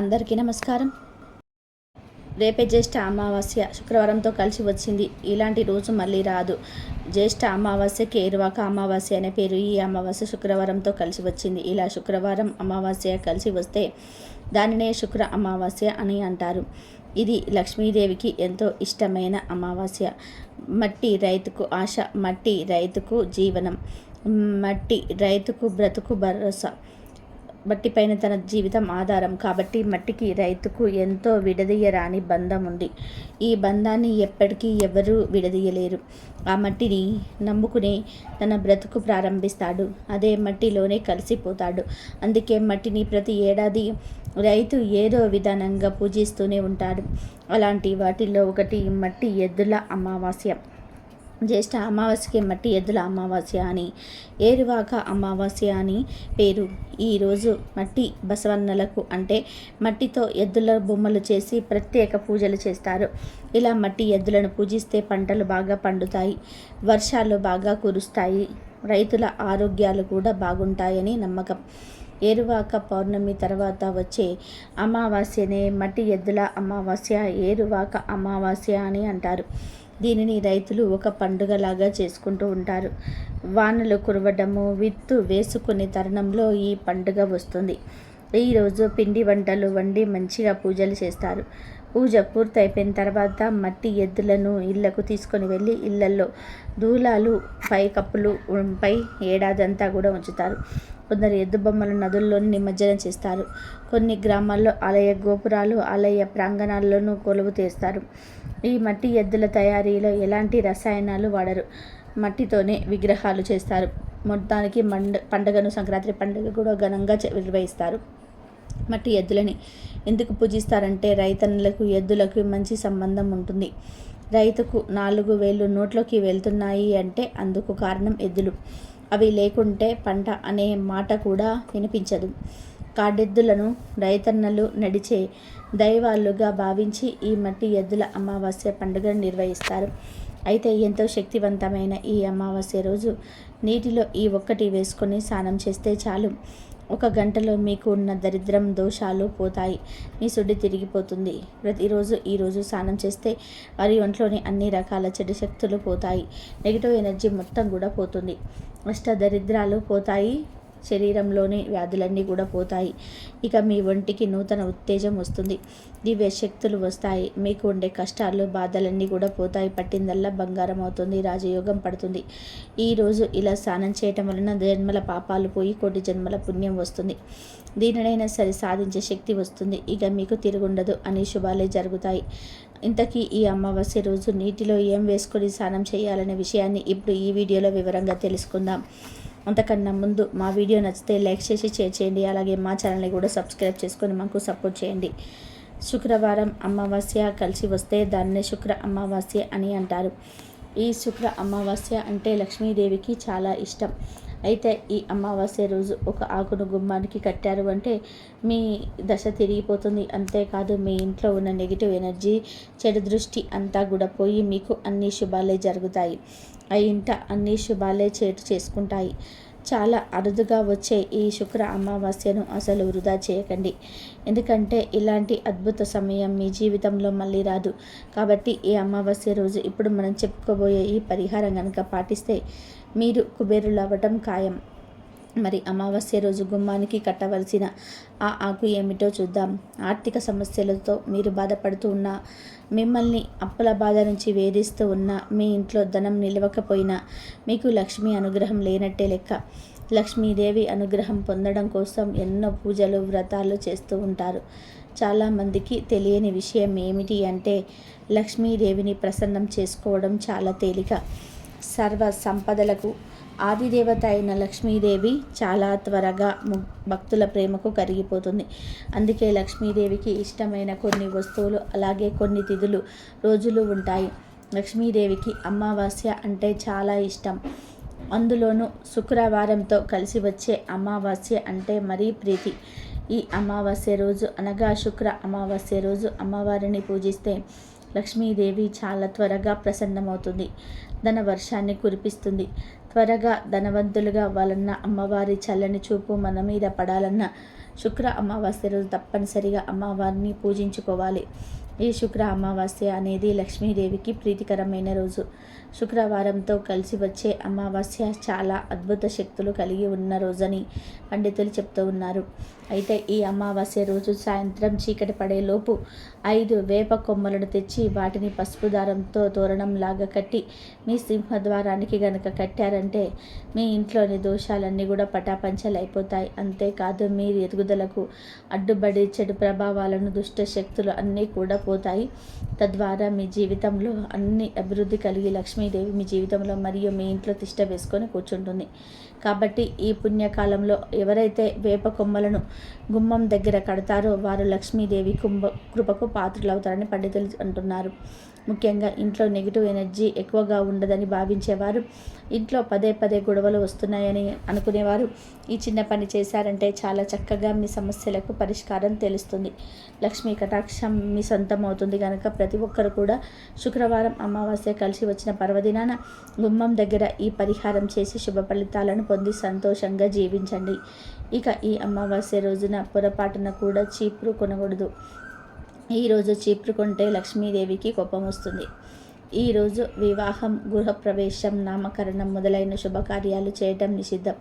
అందరికీ నమస్కారం. రేపే జ్యేష్ఠ అమావాస్య శుక్రవారంతో కలిసి వచ్చింది. ఇలాంటి రోజు మళ్ళీ రాదు. జ్యేష్ఠ అమావాస్యకి ఏరువాక అమావాస్య అనే పేరు ఈ అమావాస్య శుక్రవారంతో కలిసి వచ్చింది. ఇలా శుక్రవారం అమావాస్య కలిసి వస్తే దానినే శుక్ర అమావాస్య అని అంటారు. ఇది లక్ష్మీదేవికి ఎంతో ఇష్టమైన అమావాస్య. మట్టి రైతుకు ఆశ మట్టి రైతుకు జీవనం మట్టి రైతుకు బ్రతుకు భరోసా. మట్టి పైన తన జీవితం ఆధారం. కాబట్టి మట్టికి రైతుకు ఎంతో విడదీయరాని బంధం ఉంది ఈ బంధాన్ని ఎప్పటికీ ఎవరూ విడదీయలేరు. ఆ మట్టిని నమ్ముకుని తన బ్రతుకు ప్రారంభిస్తాడు. అదే మట్టిలోనే కలిసిపోతాడు. అందుకే మట్టిని ప్రతి ఏడాది రైతు ఏదో విధానంగా పూజిస్తూనే ఉంటాడు. అలాంటి వాటిల్లో ఒకటి మట్టి ఎద్దుల అమావాస్య. జ్యేష్ఠ అమావాస్యకి మట్టి ఎద్దుల అమావాస్య అని ఏరువాక అమావాస్య అని పేరు. ఈరోజు మట్టి బసవన్నలకు అంటే మట్టితో ఎద్దుల బొమ్మలు చేసి ప్రత్యేక పూజలు చేస్తారు. ఇలా మట్టి ఎద్దులను పూజిస్తే పంటలు బాగా పండుతాయి వర్షాలు బాగా కురుస్తాయి రైతుల ఆరోగ్యాలు కూడా బాగుంటాయని నమ్మకం. ఏరువాక పౌర్ణమి తర్వాత వచ్చే అమావాస్యనే మట్టి ఎద్దుల అమావాస్య ఏరువాక అమావాస్య అని అంటారు. దీనిని రైతులు ఒక పండుగలాగా చేసుకుంటూ ఉంటారు. వానలు కురవడము విత్తు వేసుకునే తరుణంలో ఈ పండుగ వస్తుంది. ఈరోజు పిండి వంటలు వండి మంచిగా పూజలు చేస్తారు. పూజ పూర్తయిపోయిన తర్వాత మట్టి ఎద్దులను ఇళ్ళకు తీసుకొని వెళ్ళి ఇళ్ళలో దూలాలు పై కప్పులు పై ఏడాదంతా కూడా ఉంచుతారు. కొందరు ఎద్దు బొమ్మలు నదుల్లోని నిమజ్జనం చేస్తారు. కొన్ని గ్రామాల్లో ఆలయ గోపురాలు ఆలయ ప్రాంగణాల్లోనూ కొలువు తీస్తారు. ఈ మట్టి ఎద్దుల తయారీలో ఎలాంటి రసాయనాలు వాడరు? మట్టితోనే విగ్రహాలు చేస్తారు. మొత్తానికి మండ పండుగను సంక్రాంతి పండుగ కూడా ఘనంగా నిర్వహిస్తారు. మట్టి ఎద్దులని ఎందుకు పూజిస్తారంటే రైతన్నులకు ఎద్దులకు మంచి సంబంధం ఉంటుంది. రైతుకు నాలుగు వేలు నోట్లోకి వెళ్తున్నాయి అంటే అందుకు కారణం ఎద్దులు. అవి లేకుంటే పంట అనే మాట కూడా వినిపించదు. కాడెద్దులను రైతన్నలు నడిచే దైవాలుగా భావించి ఈ మట్టి ఎద్దుల అమావాస్య పండుగను నిర్వహిస్తారు. అయితే ఎంతో శక్తివంతమైన ఈ అమావాస్య రోజు నీటిలో ఈ ఒక్కటి వేసుకొని స్నానం చేస్తే చాలు. ఒక గంటలో మీకు ఉన్న దరిద్రం దోషాలు పోతాయి. మీ సుడ్డి తిరిగిపోతుంది. ప్రతిరోజు ఈరోజు స్నానం చేస్తే వారి ఒంట్లోని అన్ని రకాల చెడు శక్తులు పోతాయి. నెగిటివ్ ఎనర్జీ మొత్తం కూడా పోతుంది. అష్ట దరిద్రాలు పోతాయి. శరీరంలోని వ్యాధులన్నీ కూడా పోతాయి. ఇక మీ ఒంటికి నూతన ఉత్తేజం వస్తుంది. దివ్య శక్తులు వస్తాయి. మీకు ఉండే కష్టాలు బాధలన్నీ కూడా పోతాయి. పట్టిందల్లా బంగారం అవుతుంది. రాజయోగం పడుతుంది. ఈరోజు ఇలా స్నానం చేయటం వలన జన్మల పాపాలు పోయి కోటి జన్మల పుణ్యం వస్తుంది. దీనినైనా సరే సాధించే శక్తి వస్తుంది. ఇక మీకు తిరుగుండదు అని శుభాలే జరుగుతాయి. ఇంతకీ ఈ అమావాస్య రోజు నీటిలో ఏం వేసుకొని స్నానం చేయాలనే విషయాన్ని ఇప్పుడు ఈ వీడియోలో వివరంగా తెలుసుకుందాం. అంతకన్నా ముందు మా వీడియో నచ్చితే లైక్ చేసి షేర్ చేయండి. అలాగే మా ఛానల్ని కూడా సబ్స్క్రైబ్ చేసుకొని మాకు సపోర్ట్ చేయండి. శుక్రవారం అమావాస్య కలిసి వస్తే దాన్నే శుక్ర అమావాస్య అని అంటారు. ఈ శుక్ర అమావాస్య అంటే లక్ష్మీదేవికి చాలా ఇష్టం. అయితే ఈ అమావాస్య రోజు ఒక ఆకును గుమ్మానికి కట్టారు అంటే మీ దశ తిరిగిపోతుంది. అంతేకాదు మీ ఇంట్లో ఉన్న నెగిటివ్ ఎనర్జీ చెడు దృష్టి అంతా కూడా పోయి మీకు అన్ని శుభాలే జరుగుతాయి. ఆ ఇంట అన్ని శుభాలే చేటు చేసుకుంటాయి. చాలా అరుదుగా వచ్చే ఈ శుక్ర అమావాస్యను అసలు వృధా చేయకండి. ఎందుకంటే ఇలాంటి అద్భుత సమయం మీ జీవితంలో మళ్ళీ రాదు. కాబట్టి ఈ అమావాస్య రోజు ఇప్పుడు మనం చెప్పుకోబోయే ఈ పరిహారం కనుక పాటిస్తే మీరు కుబేరులు అవ్వటం ఖాయం. మరి అమావాస్య రోజు గుమ్మానికి కట్టవలసిన ఆ ఆకు ఏమిటో చూద్దాం. ఆర్థిక సమస్యలతో మీరు బాధపడుతూ ఉన్న మిమ్మల్ని అప్పుల బాధ నుంచి వేధిస్తూ ఉన్న మీ ఇంట్లో ధనం నిలవకపోయినా మీకు లక్ష్మి అనుగ్రహం లేనట్టే లెక్క. లక్ష్మీదేవి అనుగ్రహం పొందడం కోసం ఎన్నో పూజలు వ్రతాలు చేస్తూ ఉంటారు. చాలామందికి తెలియని విషయం ఏమిటి అంటే లక్ష్మీదేవిని ప్రసన్నం చేసుకోవడం చాలా తేలిక. సర్వ సంపదలకు ఆదిదేవత అయిన లక్ష్మీదేవి చాలా త్వరగా భక్తుల ప్రేమకు కరిగిపోతుంది. అందుకే లక్ష్మీదేవికి ఇష్టమైన కొన్ని వస్తువులు అలాగే కొన్ని తిథులు రోజులు ఉంటాయి. లక్ష్మీదేవికి అమావాస్య అంటే చాలా ఇష్టం. అందులోనూ శుక్రవారంతో కలిసి వచ్చే అమావాస్య అంటే మరీ ప్రీతి. ఈ అమావాస్య రోజు అనగా శుక్ర అమావాస్య రోజు అమ్మవారిని పూజిస్తే లక్ష్మీదేవి చాలా త్వరగా ప్రసన్నమవుతుంది. ధన వర్షాన్ని కురిపిస్తుంది. త్వరగా ధనవంతులుగా వాళ్ళన్న అమ్మవారి చల్లని చూపు మన మీద పడాలన్న శుక్ర అమావాస్య రోజు తప్పనిసరిగా అమ్మవారిని పూజించుకోవాలి. ఈ శుక్ర అమావాస్య అనేది లక్ష్మీదేవికి ప్రీతికరమైన రోజు. శుక్రవారంతో కలిసి వచ్చే అమావాస్య చాలా అద్భుత శక్తులు కలిగి ఉన్న రోజని పండితులు చెప్తూ ఉన్నారు. అయితే ఈ అమావాస్య రోజు సాయంత్రం చీకటి పడేలోపు ఐదు వేప కొమ్మలను తెచ్చి వాటిని పసుపు దారంతో తోరణంలాగా కట్టి మీ సింహద్వారానికి గనక కట్టారంటే మీ ఇంట్లోని దోషాలన్నీ కూడా పటాపంచలైపోతాయి. అంతేకాదు మీ ఎదుగుదలకు అడ్డుబడి చెడు ప్రభావాలను దుష్ట శక్తులు అన్నీ కూడా పోతాయి. తద్వారా మీ జీవితంలో అన్ని అభివృద్ధి కలిగి లక్ష్మీదేవి మీ జీవితంలో మరియు మీ ఇంట్లో తిష్ట వేసుకొని కూర్చుంటుంది. కాబట్టి ఈ పుణ్యకాలంలో ఎవరైతే వేప కొమ్మలను గుమ్మం దగ్గర కడతారో వారు లక్ష్మీదేవి కుంభ కృపకు పాత్రులవుతారని పండితులు అంటున్నారు. ముఖ్యంగా ఇంట్లో నెగిటివ్ ఎనర్జీ ఎక్కువగా ఉండదని భావించేవారు. ఇంట్లో పదే పదే గొడవలు వస్తున్నాయని అనుకునేవారు. ఈ చిన్న పని చేశారంటే చాలా చక్కగా మీ సమస్యలకు పరిష్కారం తెలుస్తుంది. లక్ష్మీ కటాక్షం మీ సొంతం అవుతుంది కనుక ప్రతి ఒక్కరు కూడా శుక్రవారం అమావాస్య కలిసి వచ్చిన పర్వదినాన గుమ్మం దగ్గర ఈ పరిహారం చేసి శుభ ఫలితాలను పొంది సంతోషంగా జీవించండి. ఇక ఈ అమావాస్య రోజున పొరపాటున కూడా చీపురు కొనకూడదు. ఈరోజు చీపురుకుంటే లక్ష్మీదేవికి కోపం వస్తుంది ఈరోజు వివాహం గృహప్రవేశం నామకరణం మొదలైన శుభకార్యాలు చేయటం నిషిద్ధం.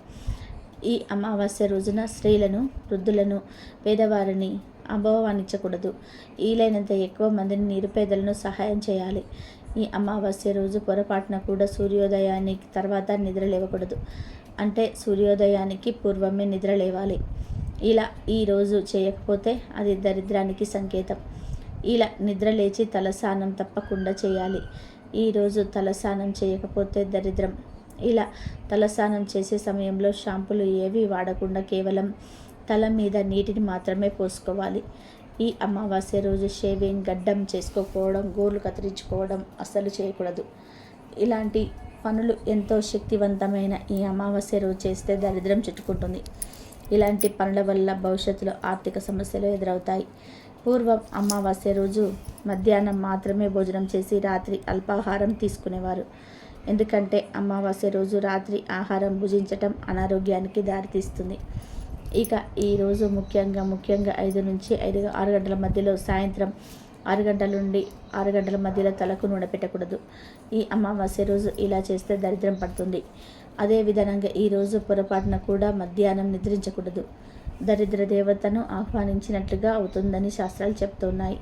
ఈ అమావాస్య రోజున స్త్రీలను వృద్ధులను పేదవారిని అభవానించకూడదు వీలైనంత ఎక్కువ మందిని నిరుపేదలను సహాయం చేయాలి. ఈ అమావాస్య రోజు పొరపాటున కూడా సూర్యోదయానికి తర్వాత నిద్ర లేవకూడదు. అంటే సూర్యోదయానికి పూర్వమే నిద్ర లేవాలి. ఇలా ఈరోజు చేయకపోతే అది దరిద్రానికి సంకేతం. ఇలా నిద్ర లేచి తలస్నానం తప్పకుండా చేయాలి. ఈరోజు తలస్నానం చేయకపోతే దరిద్రం. ఇలా తలస్నానం చేసే సమయంలో షాంపులు ఏవి వాడకుండా కేవలం తల మీద నీటిని మాత్రమే పోసుకోవాలి. ఈ అమావాస్య రోజు షేవింగ్ గడ్డం చేసుకోకపోవడం గోర్లు కత్తిరించుకోవడం అస్సలు చేయకూడదు. ఇలాంటి పనులు ఎంతో శక్తివంతమైన ఈ అమావాస్య రోజు చేస్తే దరిద్రం చుట్టుకుంటుంది. ఇలాంటి పనుల వల్ల భవిష్యత్తులో ఆర్థిక సమస్యలు ఎదురవుతాయి. పూర్వం అమావాస్య రోజు మధ్యాహ్నం మాత్రమే భోజనం చేసి రాత్రి అల్పాహారం తీసుకునేవారు. ఎందుకంటే అమావాస్య రోజు రాత్రి ఆహారం భుజించటం అనారోగ్యానికి దారితీస్తుంది. ఇక ఈరోజు ముఖ్యంగా ముఖ్యంగా ఐదు నుంచి ఐదు ఆరు గంటల మధ్యలో సాయంత్రం ఆరు గంటల నుండి ఆరు గంటల మధ్యలో తలకు నూనె పెట్టకూడదు. ఈ అమావాస్య రోజు ఇలా చేస్తే దరిద్రం పడుతుంది. అదే విధంగా ఈరోజు పొరపాటున కూడా మధ్యాహ్నం నిద్రించకూడదు. దరిద్ర దేవతను ఆహ్వానించినట్లుగా అవుతుందని శాస్త్రాలు చెప్తున్నాయి.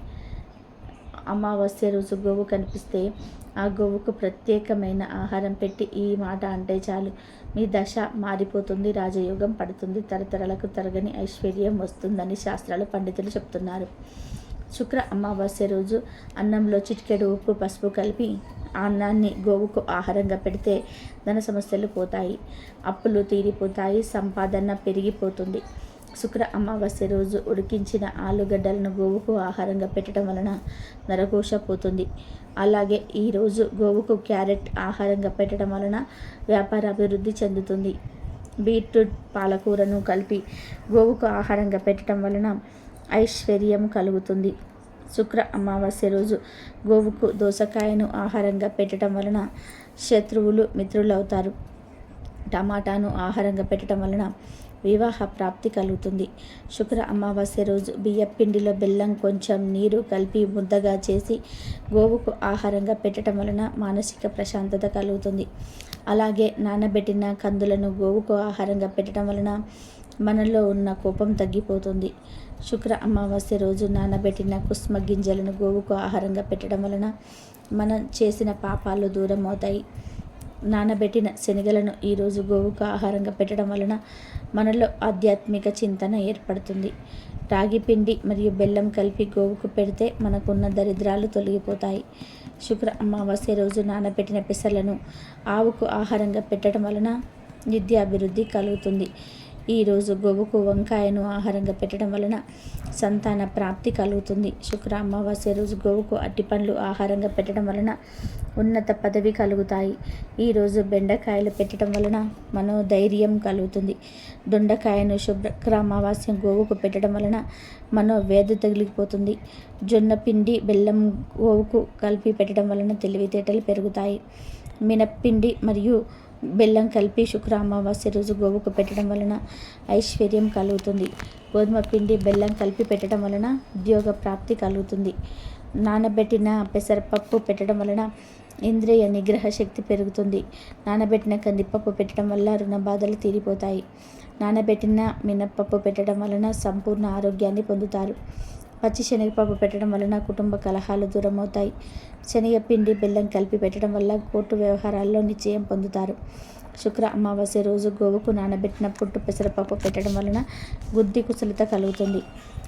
అమావాస్య రోజు గోవు కనిపిస్తే ఆ గోవుకు ప్రత్యేకమైన ఆహారం పెట్టి ఈ మాట అంటే చాలు. మీ దశ మారిపోతుంది రాజయోగం పడుతుంది తరతరాలకు తరగని ఐశ్వర్యం వస్తుందని శాస్త్రాలు పండితులు చెప్తున్నారు. శుక్ర అమావాస్య రోజు అన్నంలో చిటికెడు ఉప్పు పసుపు కలిపి అన్నాన్ని గోవుకు ఆహారంగా పెడితే ధన సమస్యలు పోతాయి. అప్పులు తీరిపోతాయి సంపాదన పెరిగిపోతుంది. శుక్ర అమావాస్య రోజు ఉడికించిన ఆలుగడ్డలను గోవుకు ఆహారంగా పెట్టడం వలన నరకోశ పోతుంది. అలాగే ఈరోజు గోవుకు క్యారెట్ ఆహారంగా పెట్టడం వలన వ్యాపార అభివృద్ధి చెందుతుంది. బీట్రూట్ పాలకూరను కలిపి గోవుకు ఆహారంగా పెట్టడం వలన ఐశ్వర్యం కలుగుతుంది. శుక్ర అమావాస్య రోజు గోవుకు దోసకాయను ఆహారంగా పెట్టడం వలన శత్రువులు మిత్రులవుతారు. టమాటాను ఆహారంగా పెట్టడం వలన వివాహ ప్రాప్తి కలుగుతుంది. శుక్ర అమావాస్య రోజు బియ్యపిండిలో బెల్లం కొంచెం నీరు కలిపి ముద్దగా చేసి గోవుకు ఆహారంగా పెట్టడం వలన మానసిక ప్రశాంతత కలుగుతుంది. అలాగే నానబెట్టిన కందులను గోవుకు ఆహారంగా పెట్టడం వలన మనలో ఉన్న కోపం తగ్గిపోతుంది. శుక్ర అమావాస్య రోజు నానబెట్టిన కుస్మ గింజలను గోవుకు ఆహారంగా పెట్టడం వలన మనం చేసిన పాపాలు దూరం అవుతాయి నానబెట్టిన శనగలను ఈరోజు గోవుకు ఆహారంగా పెట్టడం వలన మనలో ఆధ్యాత్మిక చింతన ఏర్పడుతుంది. రాగి పిండి మరియు బెల్లం కలిపి గోవుకు పెడితే మనకున్న దరిద్రాలు తొలగిపోతాయి. శుక్ర అమావాస్య రోజు నానబెట్టిన పెసలను ఆవుకు ఆహారంగా పెట్టడం వలన విద్యాభివృద్ధి కలుగుతుంది. ఈరోజు గోవుకు వంకాయను ఆహారంగా పెట్టడం వలన సంతాన ప్రాప్తి కలుగుతుంది. శుక్ర అమావాస్య రోజు గోవుకు అట్టి పండ్లు ఆహారంగా పెట్టడం వలన ఉన్నత పదవి కలుగుతాయి. ఈరోజు బెండకాయలు పెట్టడం వలన మనోధైర్యం కలుగుతుంది. దొండకాయను శుభ్ర అమావాస్య గోవుకు పెట్టడం వలన మనోవేద తగిలిపోతుంది. జొన్న పిండి బెల్లం గోవుకు కలిపి పెట్టడం వలన తెలివితేటలు పెరుగుతాయి. మినప్పిండి మరియు బెల్లం కలిపి శుక్ర అమావాస్య రోజు గోవుకు పెట్టడం వలన ఐశ్వర్యం కలుగుతుంది. గోధుమ పిండి బెల్లం కలిపి పెట్టడం వలన ఉద్యోగ ప్రాప్తి కలుగుతుంది. నానబెట్టిన పెసరపప్పు పెట్టడం వలన ఇంద్రియ నిగ్రహ శక్తి పెరుగుతుంది. నానబెట్టిన కందిపప్పు పెట్టడం వల్ల రుణ బాధలు తీరిపోతాయి. నానబెట్టిన మినప్పప్పు పెట్టడం వలన సంపూర్ణ ఆరోగ్యాన్ని పొందుతారు. పచ్చి శనగపప్పు పెట్టడం వలన కుటుంబ కలహాలు దూరమవుతాయి. శనగపిండి బెల్లం కలిపి పెట్టడం వల్ల కోర్టు వ్యవహారాల్లో నిశ్చయం పొందుతారు. శుక్ర అమావాస్య రోజు గోవుకు నానబెట్టిన పుట్టు పెసరపప్పు పెట్టడం వలన బుద్ధి కుశలత కలుగుతుంది.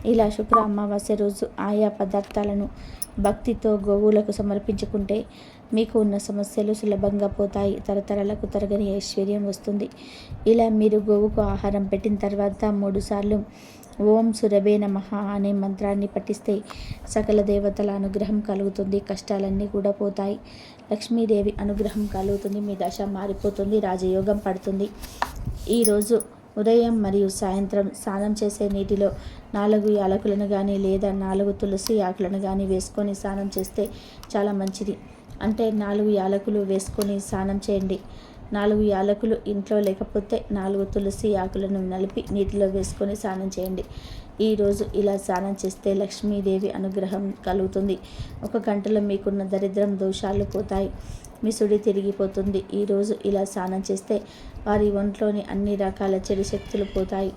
ఇలా శుక్ర అమావాస్య రోజు ఆయా పదార్థాలను భక్తితో గోవులకు సమర్పించుకుంటే మీకు ఉన్న సమస్యలు సులభంగా పోతాయి. తరతరాలకు తరగని ఐశ్వర్యం వస్తుంది. ఇలా మీరు గోవుకు ఆహారం పెట్టిన తర్వాత మూడుసార్లు ఓం సురభే నమ అనే మంత్రాన్ని పఠిస్తే సకల దేవతల అనుగ్రహం కలుగుతుంది కష్టాలన్నీ కూడా పోతాయి. లక్ష్మీదేవి అనుగ్రహం కలుగుతుంది మీ దశ మారిపోతుంది రాజయోగం పడుతుంది. ఈరోజు ఉదయం మరియు సాయంత్రం స్నానం చేసే నీటిలో నాలుగు యాలకులను కానీ లేదా నాలుగు తులసి ఆకులను కానీ వేసుకొని స్నానం చేస్తే చాలా మంచిది. అంటే నాలుగు యాలకులు వేసుకొని స్నానం చేయండి. నాలుగు యాలకులు ఇంట్లో లేకపోతే నాలుగు తులసి ఆకులను నలిపి నీటిలో వేసుకొని స్నానం చేయండి. ఈరోజు ఇలా స్నానం చేస్తే లక్ష్మీదేవి అనుగ్రహం కలుగుతుంది. ఒక గంటలో మీకున్న దరిద్రం దోషాలు పోతాయి. మీ సుడి తిరిగిపోతుంది. ఈరోజు ఇలా స్నానం చేస్తే వారి ఒంట్లోని అన్ని రకాల చెడు శక్తులు పోతాయి.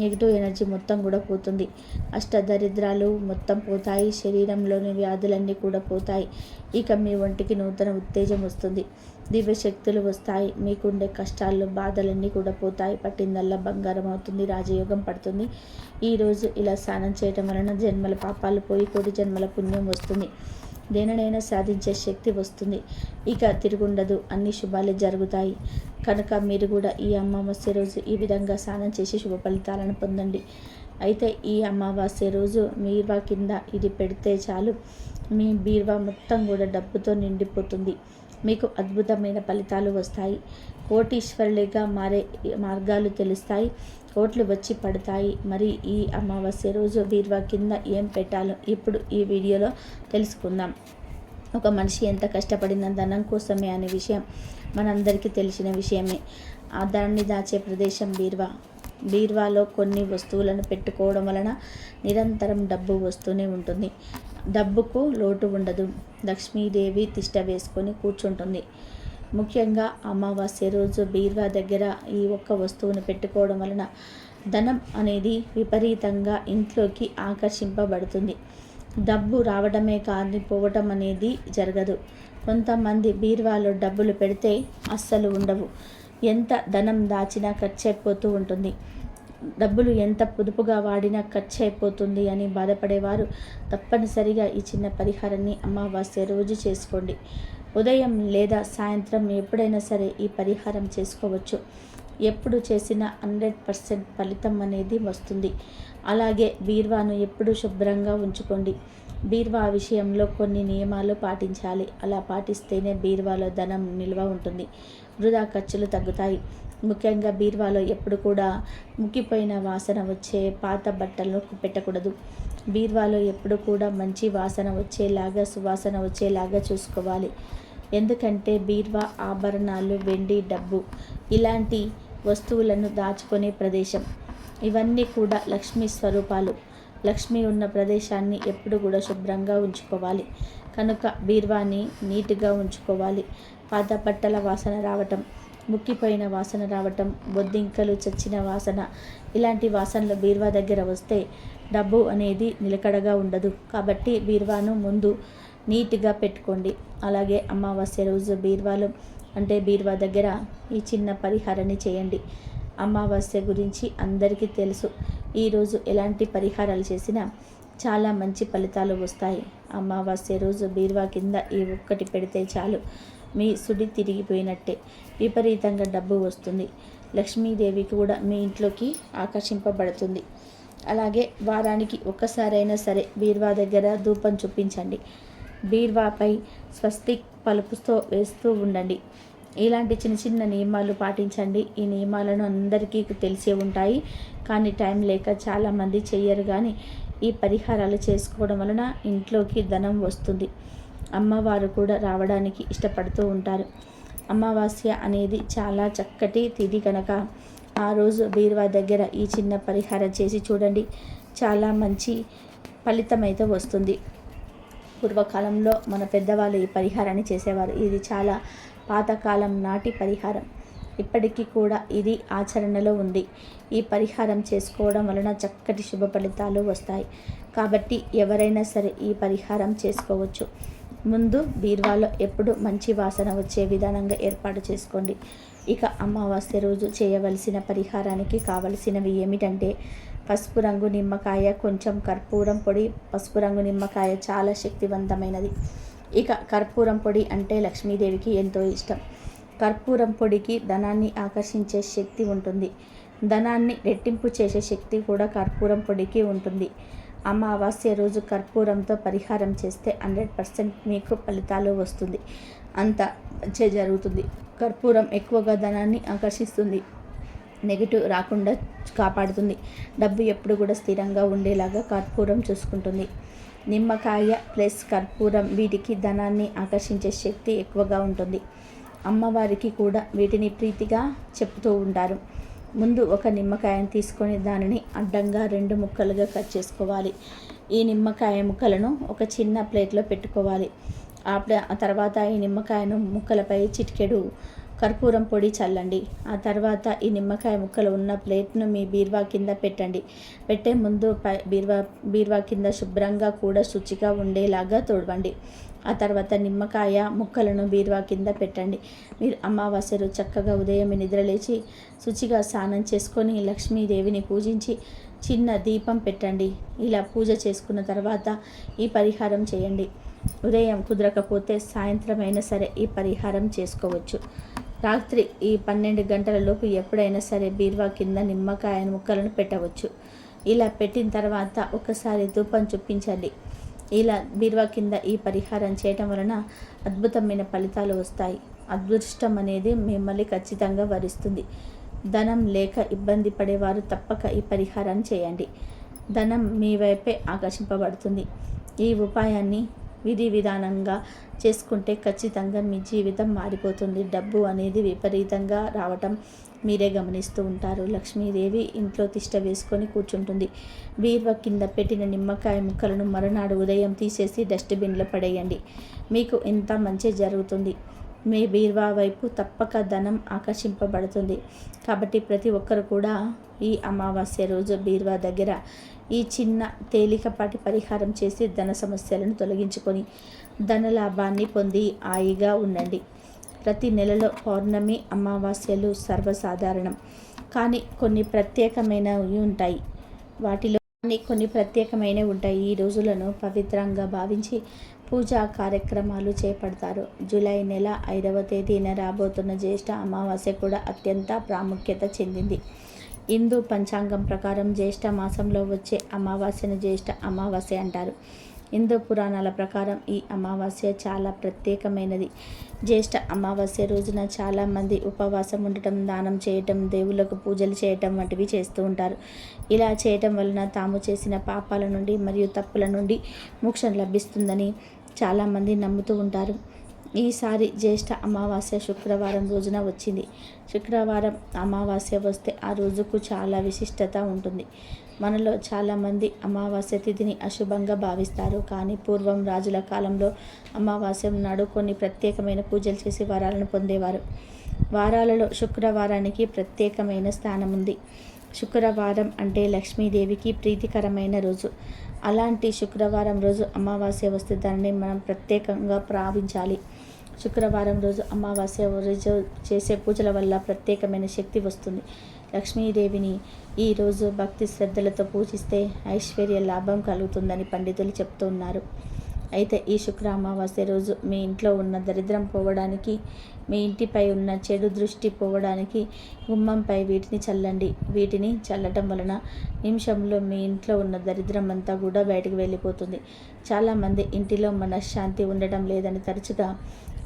నెగిటివ్ ఎనర్జీ మొత్తం కూడా పోతుంది. అష్ట దరిద్రాలు మొత్తం పోతాయి. శరీరంలోని వ్యాధులన్నీ కూడా పోతాయి. ఇక మీ ఒంటికి నూతన ఉత్తేజం వస్తుంది. దివ్య శక్తులు వస్తాయి. మీకుండే కష్టాలు బాధలన్నీ కూడా పోతాయి. పట్టిందల్లా బంగారం అవుతుంది. రాజయోగం పడుతుంది. ఈరోజు ఇలా స్నానం చేయటం వలన జన్మల పాపాలు పోయి కోటి జన్మల పుణ్యం వస్తుంది. దేనినైనా సాధించే శక్తి వస్తుంది. ఇక తిరుగుండదు. అన్ని శుభాలే జరుగుతాయి. కనుక మీరు కూడా ఈ అమావాస్య రోజు ఈ విధంగా స్నానం చేసి శుభ ఫలితాలను పొందండి. అయితే ఈ అమావాస్య రోజు బీర్వా కింద ఇది పెడితే చాలు. మీ బీర్వా మొత్తం కూడా డబ్బుతో నిండిపోతుంది. మీకు అద్భుతమైన ఫలితాలు వస్తాయి. కోటీశ్వరులుగా మారే మార్గాలు తెలుస్తాయి. కోట్లు వచ్చి పడతాయి. మరి ఈ అమావాస్య రోజు బీర్వా కింద ఏం పెట్టాలో ఇప్పుడు ఈ వీడియోలో తెలుసుకుందాం. ఒక మనిషి ఎంత కష్టపడిన ధనం కోసమే అనే విషయం మనందరికీ తెలిసిన విషయమే. ఆ దాన్ని దాచే ప్రదేశం బీర్వా బీర్వాలో కొన్ని వస్తువులను పెట్టుకోవడం వలన నిరంతరం డబ్బు వస్తూనే ఉంటుంది. డబ్బుకు లోటు ఉండదు. లక్ష్మీదేవి తిష్ట వేసుకొని కూర్చుంటుంది. ముఖ్యంగా అమావాస్య రోజు బీర్వా దగ్గర ఈ ఒక్క వస్తువును పెట్టుకోవడం వలన ధనం అనేది విపరీతంగా ఇంట్లోకి ఆకర్షింపబడుతుంది. డబ్బు రావడమే కానీ పోవటం అనేది జరగదు. కొంతమంది బీర్వాలో డబ్బులు పెడితే అస్సలు ఉండవు. ఎంత ధనం దాచినా ఖర్చు అయిపోతూ ఉంటుంది. డబ్బులు ఎంత పొదుపుగా వాడినా ఖర్చు అయిపోతుంది అని బాధపడేవారు తప్పనిసరిగా ఈ చిన్న పరిహారాన్ని అమావాస్య రోజు చేసుకోండి. ఉదయం లేదా సాయంత్రం ఎప్పుడైనా సరే ఈ పరిహారం చేసుకోవచ్చు. ఎప్పుడు చేసినా హండ్రెడ్ పర్సెంట్ ఫలితం అనేది వస్తుంది. అలాగే బీర్వాను ఎప్పుడు శుభ్రంగా ఉంచుకోండి. బీర్వా విషయంలో కొన్ని నియమాలు పాటించాలి. అలా పాటిస్తేనే బీర్వాలో ధనం నిల్వ ఉంటుంది. వృధా ఖర్చులు తగ్గుతాయి. ముఖ్యంగా బీర్వాలో ఎప్పుడు కూడా ముక్కిపోయిన వాసన వచ్చే పాత బట్టలను పెట్టకూడదు. బీర్వాలో ఎప్పుడు కూడా మంచి వాసన వచ్చేలాగా సువాసన వచ్చేలాగా చూసుకోవాలి. ఎందుకంటే బీర్వా ఆభరణాలు వెండి డబ్బు ఇలాంటి వస్తువులను దాచుకునే ప్రదేశం. ఇవన్నీ కూడా లక్ష్మీ స్వరూపాలు. లక్ష్మి ఉన్న ప్రదేశాన్ని ఎప్పుడు కూడా శుభ్రంగా ఉంచుకోవాలి. కనుక బీర్వాని నీట్గా ఉంచుకోవాలి. పాత పట్టల వాసన రావటం ముక్కిపోయిన వాసన రావటం బొద్దింకలు చచ్చిన వాసన ఇలాంటి వాసనలు బీర్వా దగ్గర వస్తే డబ్బు అనేది నిలకడగా ఉండదు. కాబట్టి బీర్వాను ముందు నీట్గా పెట్టుకోండి. అలాగే అమావాస్య రోజు బీర్వాలు అంటే బీర్వా దగ్గర ఈ చిన్న పరిహారాన్ని చేయండి. అమావాస్య గురించి అందరికీ తెలుసు. ఈరోజు ఎలాంటి పరిహారాలు చేసినా చాలా మంచి ఫలితాలు వస్తాయి. అమావాస్య రోజు బీర్వా కింద ఈ ఒక్కటి పెడితే చాలు. మీ సుడి తిరిగిపోయినట్టే. విపరీతంగా డబ్బు వస్తుంది. లక్ష్మీదేవి కూడా మీ ఇంట్లోకి ఆకర్షింపబడుతుంది. అలాగే వారానికి ఒక్కసారైనా సరే బీర్వా దగ్గర ధూపం చూపించండి. బీర్వాపై స్వస్తిక్ పలుపుతో వేస్తూ ఉండండి. ఇలాంటి చిన్న చిన్న నియమాలు పాటించండి. ఈ నియమాలను అందరికీ తెలిసే ఉంటాయి. కానీ టైం లేక చాలామంది చెయ్యరు కానీ ఈ పరిహారాలు చేసుకోవడం వలన ఇంట్లోకి ధనం వస్తుంది. అమ్మవారు కూడా రావడానికి ఇష్టపడుతూ ఉంటారు. అమావాస్య అనేది చాలా చక్కటి తిది కనుక ఆ రోజు బీరువా దగ్గర ఈ చిన్న పరిహారం చేసి చూడండి. చాలా మంచి ఫలితమైతే వస్తుంది. పూర్వకాలంలో మన పెద్దవాళ్ళు ఈ పరిహారాన్ని చేసేవారు. ఇది చాలా పాతకాలం నాటి పరిహారం. ఇప్పటికీ కూడా ఇది ఆచరణలో ఉంది. ఈ పరిహారం చేసుకోవడం వలన చక్కటి శుభ ఫలితాలు వస్తాయి. కాబట్టి ఎవరైనా సరే ఈ పరిహారం చేసుకోవచ్చు. ముందు బీర్వాలో ఎప్పుడు మంచి వాసన వచ్చే విధానంగా ఏర్పాటు చేసుకోండి. ఇక అమావాస్య రోజు చేయవలసిన పరిహారానికి కావలసినవి ఏమిటంటే పసుపు రంగు నిమ్మకాయ కొంచెం కర్పూరం పొడి. పసుపు రంగు నిమ్మకాయ చాలా శక్తివంతమైనది. ఇక కర్పూరం పొడి అంటే లక్ష్మీదేవికి ఎంతో ఇష్టం. కర్పూరం పొడికి ధనాన్ని ఆకర్షించే శక్తి ఉంటుంది. ధనాన్ని రెట్టింపు చేసే శక్తి కూడా కర్పూరం పొడికి ఉంటుంది. అమావాస్య రోజు కర్పూరంతో పరిహారం చేస్తే హండ్రెడ్ పర్సెంట్ మీకు ఫలితాలు వస్తుంది. అంత మంచి జరుగుతుంది. కర్పూరం ఎక్కువగా ధనాన్ని ఆకర్షిస్తుంది. నెగిటివ్ రాకుండా కాపాడుతుంది. డబ్బు ఎప్పుడు కూడా స్థిరంగా ఉండేలాగా కర్పూరం చూసుకుంటుంది. నిమ్మకాయ ప్లస్ కర్పూరం వీటికి ధనాన్ని ఆకర్షించే శక్తి ఎక్కువగా ఉంటుంది. అమ్మవారికి కూడా వీటిని ప్రీతిగా చెప్తూ ఉంటారు. ముందు ఒక నిమ్మకాయను తీసుకొని దానిని అడ్డంగా రెండు ముక్కలుగా కట్ చేసుకోవాలి. ఈ నిమ్మకాయ ముక్కలను ఒక చిన్న ప్లేట్లో పెట్టుకోవాలి. ఆ తర్వాత ఈ నిమ్మకాయను ముక్కలపై చిటికెడు కర్పూరం పొడి చల్లండి. ఆ తర్వాత ఈ నిమ్మకాయ ముక్కలు ఉన్న ప్లేట్ను మీ బీర్వా కింద పెట్టండి. పెట్టే ముందు పై బీర్వా బీర్వా కింద శుభ్రంగా కూడా శుచిగా ఉండేలాగా తోడవండి. ఆ తర్వాత నిమ్మకాయ ముక్కలను బీరువా కింద పెట్టండి. మీరు అమావాస్యలు చక్కగా ఉదయం నిద్రలేచి శుచిగా స్నానం చేసుకొని లక్ష్మీదేవిని పూజించి చిన్న దీపం పెట్టండి. ఇలా పూజ చేసుకున్న తర్వాత ఈ పరిహారం చేయండి. ఉదయం కుదరకపోతే సాయంత్రం అయినా సరే ఈ పరిహారం చేసుకోవచ్చు. రాత్రి ఈ పన్నెండు గంటలలోపు ఎప్పుడైనా సరే బీరువా కింద నిమ్మకాయ ముక్కలను పెట్టవచ్చు. ఇలా పెట్టిన తర్వాత ఒకసారి ధూపం చూపించండి. ఇలా బీరువా కింద ఈ పరిహారం చేయటం వలన అద్భుతమైన ఫలితాలు వస్తాయి. అదృష్టం అనేది మిమ్మల్ని ఖచ్చితంగా వరిస్తుంది. ధనం లేక ఇబ్బంది పడేవారు తప్పక ఈ పరిహారాన్ని చేయండి. ధనం మీ వైపే ఆకర్షింపబడుతుంది. ఈ ఉపాయాన్ని విధి విధానంగా చేసుకుంటే ఖచ్చితంగా మీ జీవితం మారిపోతుంది. డబ్బు అనేది విపరీతంగా రావటం మీరే గమనిస్తూ ఉంటారు. లక్ష్మీదేవి ఇంట్లో తిష్ట వేసుకొని కూర్చుంటుంది. బీర్వ కింద పెట్టిన నిమ్మకాయ ముక్కలను మరునాడు ఉదయం తీసేసి డస్ట్బిన్లో పడేయండి. మీకు ఇంత మంచి జరుగుతుంది. మీ బీర్వా వైపు తప్పక ధనం ఆకర్షింపబడుతుంది. కాబట్టి ప్రతి ఒక్కరు కూడా ఈ అమావాస్య రోజు బీర్వా దగ్గర ఈ చిన్న తేలికపాటి పరిహారం చేసి ధన సమస్యలను తొలగించుకొని ధన లాభాన్ని పొంది హాయిగా ఉండండి. ప్రతి నెలలో పౌర్ణమి అమావాస్యలు సర్వసాధారణం. కానీ కొన్ని ప్రత్యేకమైనవి ఉంటాయి. వాటిలో కొన్ని ప్రత్యేకమైనవి ఉంటాయి. ఈ రోజులను పవిత్రంగా భావించి పూజా కార్యక్రమాలు చేపడతారు. జూలై నెల ఐదవ తేదీన రాబోతున్న జ్యేష్ఠ అమావాస్య కూడా అత్యంత ప్రాముఖ్యత చెందింది. హిందూ పంచాంగం ప్రకారం జ్యేష్ఠ మాసంలో వచ్చే అమావాస్యను జ్యేష్ఠ అమావాస్య అంటారు. హిందూ పురాణాల ప్రకారం ఈ అమావాస్య చాలా ప్రత్యేకమైనది. జ్యేష్ఠ అమావాస్య రోజున చాలామంది ఉపవాసం ఉండటం దానం చేయటం దేవుళ్ళకు పూజలు చేయటం వంటివి చేస్తూ ఉంటారు. ఇలా చేయటం వలన తాము చేసిన పాపాల నుండి మరియు తప్పుల నుండి మోక్షం లభిస్తుందని చాలామంది నమ్ముతూ ఉంటారు. ఈసారి జ్యేష్ఠ అమావాస్య శుక్రవారం రోజున వచ్చింది. శుక్రవారం అమావాస్య వస్తే ఆ రోజుకు చాలా విశిష్టత ఉంటుంది. మనలో చాలామంది అమావాస్య తిథిని అశుభంగా భావిస్తారు. కానీ పూర్వం రాజుల కాలంలో అమావాస్య నాడు కొన్ని ప్రత్యేకమైన పూజలు చేసి వరాలను పొందేవారు. వారాలలో శుక్రవారానికి ప్రత్యేకమైన స్థానం ఉంది. శుక్రవారం అంటే లక్ష్మీదేవికి ప్రీతికరమైన రోజు. అలాంటి శుక్రవారం రోజు అమావాస్య వస్తే దాన్ని మనం ప్రత్యేకంగా ప్రావించాలి. శుక్రవారం రోజు అమావాస్య రోజు చేసే పూజల వల్ల ప్రత్యేకమైన శక్తి వస్తుంది. లక్ష్మీదేవిని ఈరోజు భక్తి శ్రద్ధలతో పూజిస్తే ఐశ్వర్య లాభం కలుగుతుందని పండితులు చెప్తున్నారు అయితే ఈ శుక్ర అమావాస్య రోజు మీ ఇంట్లో ఉన్న దరిద్రం పోవడానికి మీ ఇంటిపై ఉన్న చెడు దృష్టి పోవడానికి గుమ్మంపై వీటిని చల్లండి. వీటిని చల్లటం వలన నిమిషంలో మీ ఇంట్లో ఉన్న దరిద్రం అంతా కూడా బయటకు వెళ్ళిపోతుంది. చాలామంది ఇంటిలో మనశ్శాంతి ఉండటం లేదని తరచుగా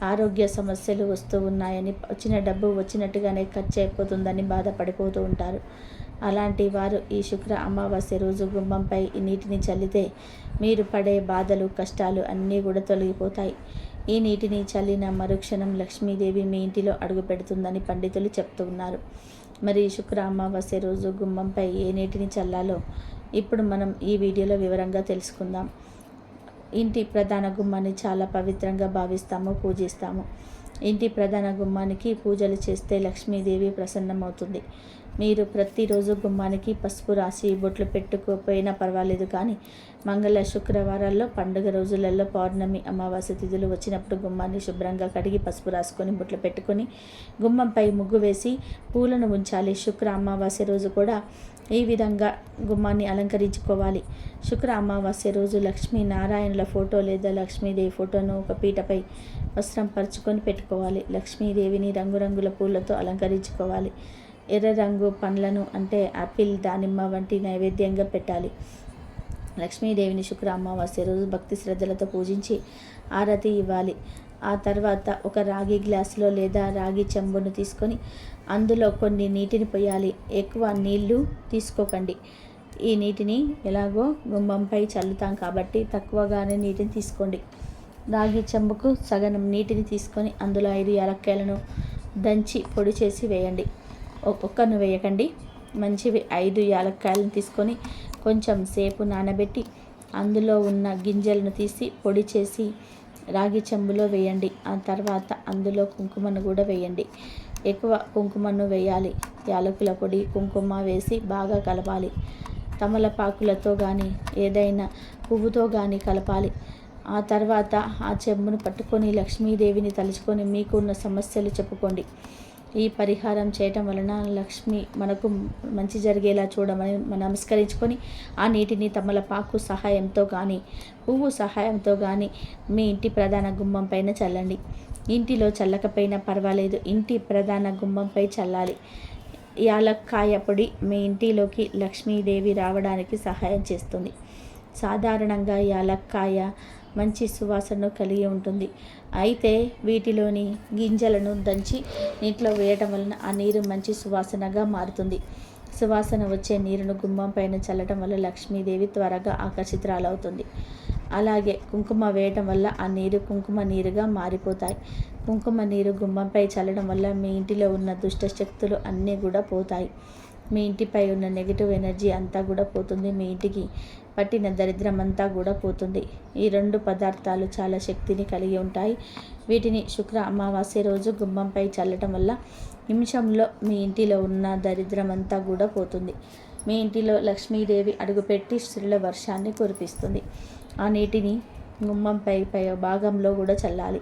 ఆరోగ్య సమస్యలు వస్తూ ఉన్నాయని వచ్చిన డబ్బు వచ్చినట్టుగానే ఖర్చు అయిపోతుందని బాధపడిపోతూ ఉంటారు. అలాంటి వారు ఈ శుక్ర అమావాస్య రోజు గుమ్మంపై ఈ నీటిని చల్లితే మీరు పడే బాధలు కష్టాలు అన్నీ కూడా తొలగిపోతాయి. ఈ నీటిని చల్లిన మరుక్షణం లక్ష్మీదేవి మీ ఇంటిలో అడుగు పెడుతుందని పండితులు చెప్తూ ఉన్నారు. మరి శుక్ర అమావాస్య రోజు గుమ్మంపై ఏ నీటిని చల్లాలో ఇప్పుడు మనం ఈ వీడియోలో వివరంగా తెలుసుకుందాం. ఇంటి ప్రధాన గుమ్మాన్ని చాలా పవిత్రంగా భావిస్తాము పూజిస్తాము. ఇంటి ప్రధాన గుమ్మానికి పూజలు చేస్తే లక్ష్మీదేవి ప్రసన్నమవుతుంది. మీరు ప్రతిరోజు గుమ్మానికి పసుపు రాసి బొట్లు పెట్టుకోపోయినా పర్వాలేదు కానీ మంగళ శుక్రవారాల్లో పండుగ రోజులలో పౌర్ణమి అమావాస్య తిథులు వచ్చినప్పుడు గుమ్మాన్ని శుభ్రంగా కడిగి పసుపు రాసుకొని బొట్లు పెట్టుకొని గుమ్మంపై ముగ్గు వేసి పూలను ఉంచాలి. శుక్ర అమావాస్య రోజు కూడా ఈ విధంగా గుమ్మాన్ని అలంకరించుకోవాలి. శుక్ర అమావాస్య రోజు లక్ష్మీ నారాయణుల ఫోటో లేదా లక్ష్మీదేవి ఫోటోను ఒక పీటపై వస్త్రం పరుచుకొని పెట్టుకోవాలి. లక్ష్మీదేవిని రంగురంగుల పూలతో అలంకరించుకోవాలి. ఎర్ర రంగు పండ్లను అంటే ఆపిల్ దానిమ్మ వంటి నైవేద్యంగా పెట్టాలి. లక్ష్మీదేవిని శుక్ర అమావాస్య రోజు భక్తి శ్రద్ధలతో పూజించి ఆరతి ఇవ్వాలి. ఆ తర్వాత ఒక రాగి గ్లాసులో లేదా రాగి చెంబును తీసుకొని అందులో కొన్ని నీటిని పోయాలి. ఎక్కువ నీళ్ళు తీసుకోకండి. ఈ నీటిని ఎలాగో గుమ్మంపై చల్లుతాం కాబట్టి తక్కువగానే నీటిని తీసుకోండి. రాగి చెంబుకు సగనం నీటిని తీసుకొని అందులో ఐదు యాలక్కాయలను దంచి పొడి చేసి వేయండి. ఒక్కను వేయకండి. మంచివి ఐదు యాలక్కాయలను తీసుకొని కొంచెం సేపు నానబెట్టి అందులో ఉన్న గింజలను తీసి పొడి చేసి రాగి చెంబులో వేయండి. ఆ తర్వాత అందులో కుంకుమను కూడా వేయండి. ఎక్కువ కుంకుమను వేయాలి. యాలకుల పొడి కుంకుమ వేసి బాగా కలపాలి. తమలపాకులతో కానీ ఏదైనా పువ్వుతో కానీ కలపాలి. ఆ తర్వాత ఆ చెంబును పట్టుకొని లక్ష్మీదేవిని తలుచుకొని మీకున్న సమస్యలు చెప్పుకోండి. ఈ పరిహారం చేయటం వలన లక్ష్మి మనకు మంచి జరిగేలా చూడమని నమస్కరించుకొని ఆ నీటిని తమలపాకు సహాయంతో కానీ పువ్వు సహాయంతో కానీ మీ ఇంటి ప్రధాన గుమ్మం పైన చల్లండి. ఇంటిలో చల్లకపోయినా పర్వాలేదు ఇంటి ప్రధాన గుమ్మంపై చల్లాలి. యాలక్కాయ పొడి మీ ఇంటిలోకి లక్ష్మీదేవి రావడానికి సహాయం చేస్తుంది. సాధారణంగా యాలక్కాయ మంచి సువాసనను కలిగి ఉంటుంది. అయితే వీటిలోని గింజలను దంచి నీటిలో వేయటం వలన ఆ నీరు మంచి సువాసనగా మారుతుంది. సువాసన వచ్చే నీరును గుమ్మం పైన చల్లటం వల్ల లక్ష్మీదేవి త్వరగా ఆకర్షితురాలవుతుంది. అలాగే కుంకుమ వేయటం వల్ల ఆ నీరు కుంకుమ నీరుగా మారిపోతాయి. కుంకుమ నీరు గుమ్మంపై చల్లడం వల్ల మీ ఇంటిలో ఉన్న దుష్ట శక్తులు అన్నీ కూడా పోతాయి. మీ ఇంటిపై ఉన్న నెగిటివ్ ఎనర్జీ అంతా కూడా పోతుంది. మీ ఇంటికి పట్టిన దరిద్రం అంతా కూడా పోతుంది. ఈ రెండు పదార్థాలు చాలా శక్తిని కలిగి ఉంటాయి. వీటిని శుక్ర అమావాస్య రోజు గుమ్మంపై చల్లటం వల్ల నిమిషంలో మీ ఇంటిలో ఉన్న దరిద్రం అంతా కూడా పోతుంది. మీ ఇంటిలో లక్ష్మీదేవి అడుగుపెట్టి స్త్రీల వర్షాన్ని కురిపిస్తుంది. ఆ నీటిని గుమ్మంపై పై భాగంలో కూడా చల్లాలి.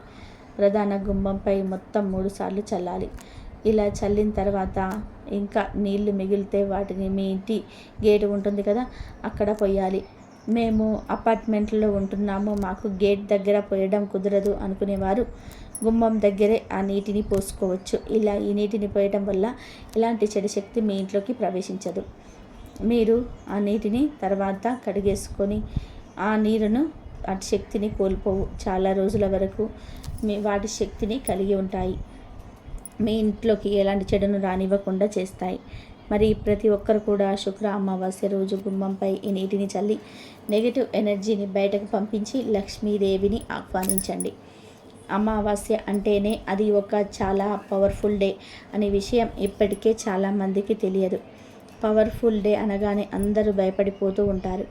ప్రధాన గుమ్మంపై మొత్తం మూడు సార్లు చల్లాలి. ఇలా చల్లిన తర్వాత ఇంకా నీళ్ళు మిగిలితే వాటిని మీ ఇంటి గేటు ఉంటుంది కదా అక్కడ పోయాలి మేము అపార్ట్మెంట్లో ఉంటున్నాము మాకు గేట్ దగ్గర పోయడం కుదరదు అనుకునేవారు. గుమ్మం దగ్గరే ఆ నీటిని పోసుకోవచ్చు. ఇలా ఈ నీటిని పోయడం వల్ల ఇలాంటి చెడు శక్తి మీ ఇంట్లోకి ప్రవేశించదు. మీరు ఆ నీటిని తర్వాత కడిగేసుకొని ఆ నీరును వాటి శక్తిని కోల్పోవు. చాలా రోజుల వరకు మీ వాటి శక్తిని కలిగి ఉంటాయి. మీ ఇంట్లోకి ఎలాంటి చెడును రానివ్వకుండా చేస్తాయి. మరి ప్రతి ఒక్కరు కూడా శుక్ర అమావాస్య రోజు గుమ్మంపై ఈ నీటిని చల్లి నెగిటివ్ ఎనర్జీని బయటకు పంపించి లక్ష్మీదేవిని ఆహ్వానించండి. అమావాస్య అంటేనే అది ఒక చాలా పవర్ఫుల్ డే అనే విషయం ఇప్పటికే చాలామందికి తెలియదు. పవర్ఫుల్ డే అనగానే అందరూ భయపడిపోతూ ఉంటారు.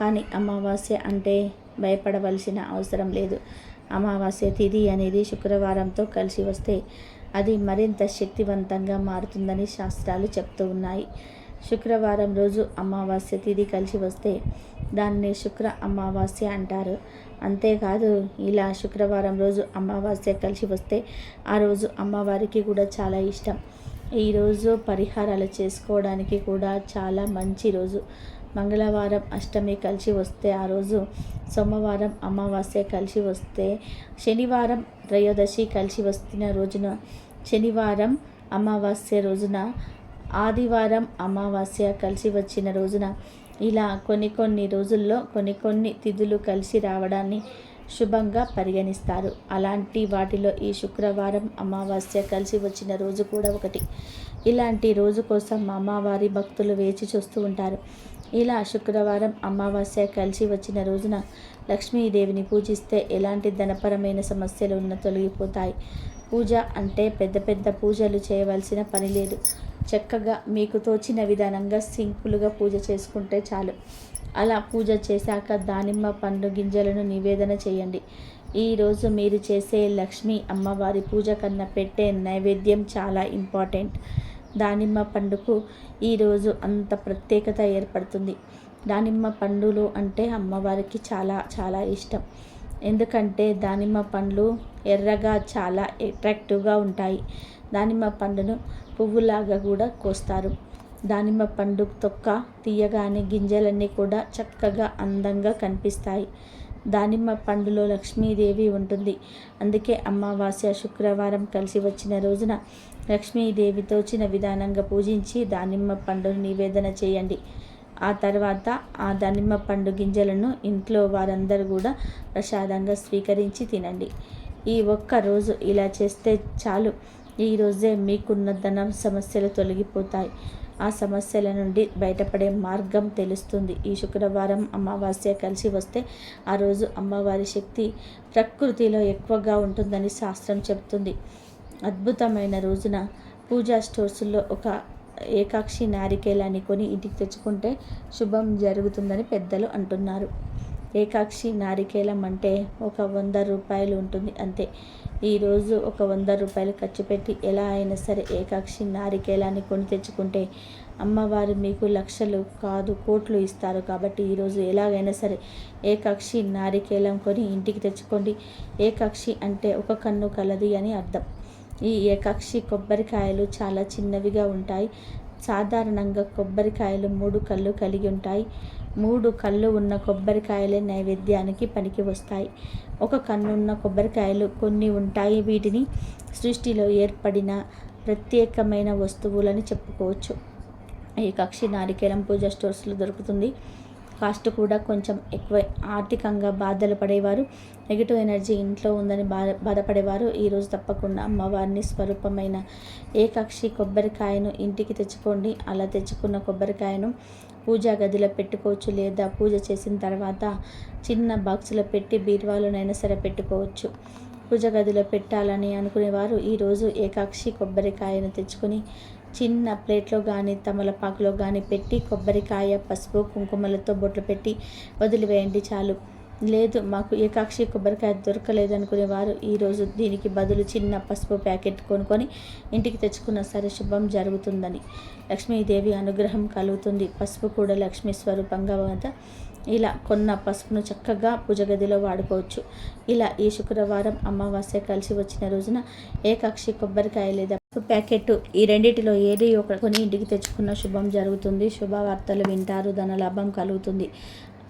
కానీ అమావాస్య అంటే భయపడవలసిన అవసరం లేదు. అమావాస్య తిథి అనేది శుక్రవారంతో కలిసి వస్తే అది మరింత శక్తివంతంగా మారుతుందని శాస్త్రాలు చెప్తూ ఉన్నాయి. శుక్రవారం రోజు అమావాస్య తిథి కలిసి వస్తే దాన్ని శుక్ర అమావాస్య అంటారు. అంతేకాదు ఇలా శుక్రవారం రోజు అమావాస్య కలిసి వస్తే ఆ రోజు అమ్మవారికి కూడా చాలా ఇష్టం. ఈరోజు పరిహారాలు చేసుకోవడానికి కూడా చాలా మంచి రోజు. మంగళవారం అష్టమి కలిసి వస్తే ఆ రోజు సోమవారం అమావాస్య కలిసి వస్తే శనివారం త్రయోదశి కలిసి వస్తున్న రోజున శనివారం అమావాస్య రోజున ఆదివారం అమావాస్య కలిసి వచ్చిన రోజున ఇలా కొన్ని కొన్ని రోజుల్లో కొన్ని కొన్ని తిథులు కలిసి రావడాన్ని శుభంగా పరిగణిస్తారు. అలాంటి వాటిలో ఈ శుక్రవారం అమావాస్య కలిసి వచ్చిన రోజు కూడా ఒకటి. ఇలాంటి రోజు కోసం అమ్మవారి భక్తులు వేచి చూస్తూ ఉంటారు. ఇలా శుక్రవారం అమావాస్య కలిసి వచ్చిన రోజున లక్ష్మీదేవిని పూజిస్తే ఎలాంటి ధనపరమైన సమస్యలు ఉన్న తొలగిపోతాయి? పూజ అంటే పెద్ద పెద్ద పూజలు చేయవలసిన పని లేదు. చక్కగా మీకు తోచిన విధానంగా సింపుల్గా పూజ చేసుకుంటే చాలు. అలా పూజ చేశాక దానిమ్మ పండు గింజలను నివేదన చేయండి. ఈరోజు మీరు చేసే లక్ష్మీ అమ్మవారి పూజ కన్నా పెట్టే నైవేద్యం చాలా ఇంపార్టెంట్. దానిమ్మ పండుకు ఈరోజు అంత ప్రత్యేకత ఏర్పడుతుంది. దానిమ్మ పండులు అంటే అమ్మవారికి చాలా చాలా ఇష్టం. ఎందుకంటే దానిమ్మ పండ్లు ఎర్రగా చాలా అట్రాక్టివ్గా ఉంటాయి. దానిమ్మ పండును పువ్వులాగా కూడా కోస్తారు. దానిమ్మ పండు తొక్క తీయగానే గింజలన్నీ కూడా చక్కగా అందంగా కనిపిస్తాయి. దానిమ్మ పండులో లక్ష్మీదేవి ఉంటుంది. అందుకే అమావాస్య శుక్రవారం కలిసి వచ్చిన రోజున లక్ష్మీదేవి తోచిన విధానంగా పూజించి దానిమ్మ పండును నివేదన చేయండి. ఆ తర్వాత ఆ దానిమ్మ పండు గింజలను ఇంట్లో వారందరూ కూడా ప్రసాదంగా స్వీకరించి తినండి. ఈ ఒక్క రోజు ఇలా చేస్తే చాలు. ఈరోజే మీకున్న ధనం సమస్యలు తొలగిపోతాయి. ఆ సమస్యల నుండి బయటపడే మార్గం తెలుస్తుంది. ఈ శుక్రవారం అమావాస్య కలిసి వస్తే ఆ రోజు అమ్మవారి శక్తి ప్రకృతిలో ఎక్కువగా ఉంటుందని శాస్త్రం చెబుతుంది. అద్భుతమైన రోజున పూజా స్టోర్స్లో ఒక ఏకాక్షి నారికేలాన్ని కొని ఇంటికి తెచ్చుకుంటే శుభం జరుగుతుందని పెద్దలు అంటున్నారు. ఏకాక్షి నారికేలం అంటే ఒక వంద రూపాయలు ఉంటుంది అంతే. ఈరోజు ఒక వంద రూపాయలు ఖర్చు పెట్టి ఎలా అయినా సరే ఏకాక్షి నారికేలాన్ని కొని తెచ్చుకుంటే అమ్మవారు మీకు లక్షలు కాదు కోట్లు ఇస్తారు కాబట్టి ఈరోజు ఎలాగైనా సరే ఏకాక్షి నారికేలం కొని ఇంటికి తెచ్చుకోండి. ఏకాక్షి అంటే ఒక కన్ను కలది అని అర్థం. ఈ ఏకాక్షి కొబ్బరికాయలు చాలా చిన్నవిగా ఉంటాయి. సాధారణంగా కొబ్బరికాయలు మూడు కళ్ళు కలిగి ఉంటాయి. మూడు కళ్ళు ఉన్న కొబ్బరికాయలే నైవేద్యానికి పనికి వస్తాయి. ఒక కన్నున్న కొబ్బరికాయలు కొన్ని ఉంటాయి. వీటిని సృష్టిలో ఏర్పడిన ప్రత్యేకమైన వస్తువులని చెప్పుకోవచ్చు. ఈ కక్షి నారికేలం పూజ స్టోర్స్లో దొరుకుతుంది. కాస్ట్ కూడా కొంచెం ఎక్కువ. ఆర్థికంగా బాధలు పడేవారు. నెగిటివ్ ఎనర్జీ ఇంట్లో ఉందని బాధ బాధపడేవారు. ఈరోజు తప్పకుండా అమ్మవారిని స్వరూపమైన ఏకాక్షి కొబ్బరికాయను ఇంటికి తెచ్చుకోండి. అలా తెచ్చుకున్న కొబ్బరికాయను పూజా గదిలో పెట్టుకోవచ్చు లేదా పూజ చేసిన తర్వాత చిన్న బాక్సులో పెట్టి బీరువాలోనైనా సరే పెట్టుకోవచ్చు. పూజ గదిలో పెట్టాలని అనుకునేవారు. ఈరోజు ఏకాక్షి కొబ్బరికాయను తెచ్చుకొని చిన్న ప్లేట్లో కానీ తమలపాకులో కానీ పెట్టి కొబ్బరికాయ పసుపు కుంకుమలతో బొట్లు పెట్టి వదిలివేయండి చాలు. లేదు మాకు ఏకాక్షి కొబ్బరికాయ దొరకలేదు అనుకునేవారు ఈరోజు దీనికి బదులు చిన్న పసుపు ప్యాకెట్ కొనుక్కొని ఇంటికి తెచ్చుకున్న సరే శుభం జరుగుతుందని. లక్ష్మీదేవి అనుగ్రహం కలుగుతుంది. పసుపు కూడా లక్ష్మీ స్వరూపంగా వద్ద ఇలా కొన్న పసుపును చక్కగా పూజగదిలో వాడుకోవచ్చు. ఇలా ఈ శుక్రవారం అమావాస్య కలిసి వచ్చిన రోజున ఏకాక్షి కొబ్బరికాయ లేదా ప్యాకెట్ ఈ రెండింటిలో ఏది ఒక కొని ఇంటికి తెచ్చుకున్న శుభం జరుగుతుంది. శుభవార్తలు వింటారు ధన లాభం కలుగుతుంది.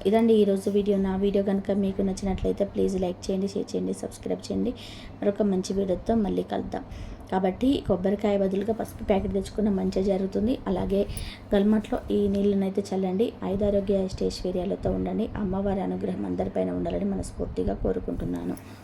ఇదండి ఈరోజు వీడియో. నా వీడియో కనుక మీకు నచ్చినట్లయితే ప్లీజ్ లైక్ చేయండి షేర్ చేయండి సబ్స్క్రైబ్ చేయండి. మరొక మంచి వీడియోతో మళ్ళీ కలుద్దాం. కాబట్టి కొబ్బరికాయ బదులుగా పసుపు ప్యాకెట్ తెచ్చుకున్న మంచిగా జరుగుతుంది. అలాగే గల్మట్లో ఈ నీళ్ళనైతే చల్లండి. ఐదారోగ్య స్టేష్ ఉండండి. అమ్మవారి అనుగ్రహం అందరిపైన ఉండాలని మనస్ఫూర్తిగా కోరుకుంటున్నాను.